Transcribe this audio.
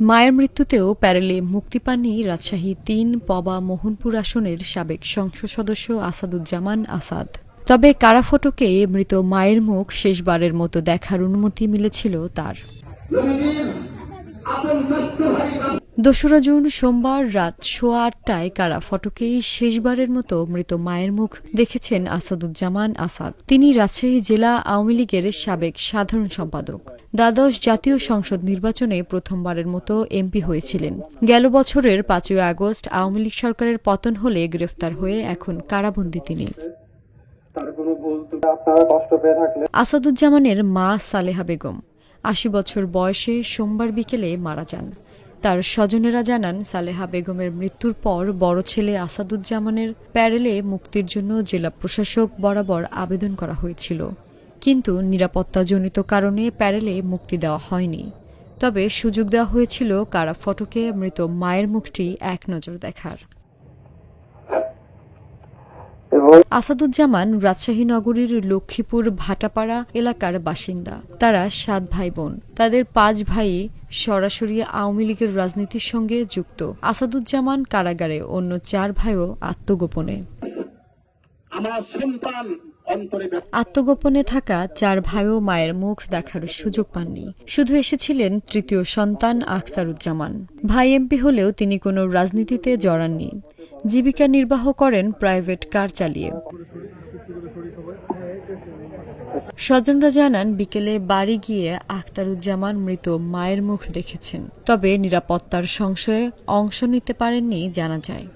মায়ের মৃত্যুতেও প্যারেলে মুক্তি পাননি রাজশাহী তিন পবা মোহনপুর আসনের সাবেক সংসদ সদস্য আসাদুজ্জামান আসাদ। তবে কারাফটকে মৃত মায়ের মুখ শেষবারের মতো দেখার অনুমতি মিলেছিল তার। দোসরা জুন সোমবার রাত সোয়া আটটায় কারা ফটকেই শেষবারের মতো মৃত মায়ের মুখ দেখেছেন আসাদুজ্জামান আসাদ। তিনি রাজশাহী জেলা আওয়ামী লীগের সাবেক সাধারণ সম্পাদক। দ্বাদশ জাতীয় সংসদ নির্বাচনে প্রথমবারের মতো এমপি হয়েছিলেন। গেল বছরের পাঁচই আগস্ট আওয়ামী লীগ সরকারের পতন হলে গ্রেফতার হয়ে এখন কারাবন্দী তিনি। আসাদুজ্জামানের মা সালেহা বেগম আশি বছর বয়সে সোমবার বিকেলে মারা যান। তার স্বজনেরা জানান, সালেহা বেগমের মৃত্যুর পর বড় ছেলে আসাদুজ্জামানের প্যারেলে মুক্তির জন্য জেলা প্রশাসক বরাবর আবেদন করা হয়েছিল। কিন্তু নিরাপত্তাজনিত কারণে প্যারেলে মুক্তি দেওয়া হয়নি। তবে সুযোগ দেওয়া হয়েছিল কারা ফটকে মৃত মায়ের মুখটি এক নজর দেখার। আসাদুজ্জামান রাজশাহী নগরীর লক্ষ্মীপুর ভাটাপাড়া এলাকার বাসিন্দা। তারা সাত ভাই বোন তাদের পাঁচ ভাই সরাসরি আওয়ামী লীগের রাজনীতির সঙ্গে যুক্ত। আসাদুজ্জামান কারাগারে অন্য চার ভাইও আত্মগোপনে। আমার সন্তান আত্মগোপনে থাকা চার ভাই ও মায়ের মুখ দেখার সুযোগ পাননি। শুধু এসেছিলেন তৃতীয় সন্তান আখতারুজ্জামান। ভাই এমপি হলেও তিনি কোনো রাজনীতিতে জড়াননি। জীবিকা নির্বাহ করেন প্রাইভেট কার চালিয়ে। স্বজনরা জানান, বিকেলে বাড়ি গিয়ে আখতারুজ্জামান মৃত মায়ের মুখ দেখেছেন। তবে নিরাপত্তার সংশয়ে অংশ নিতে পারেননি, জানা যায়।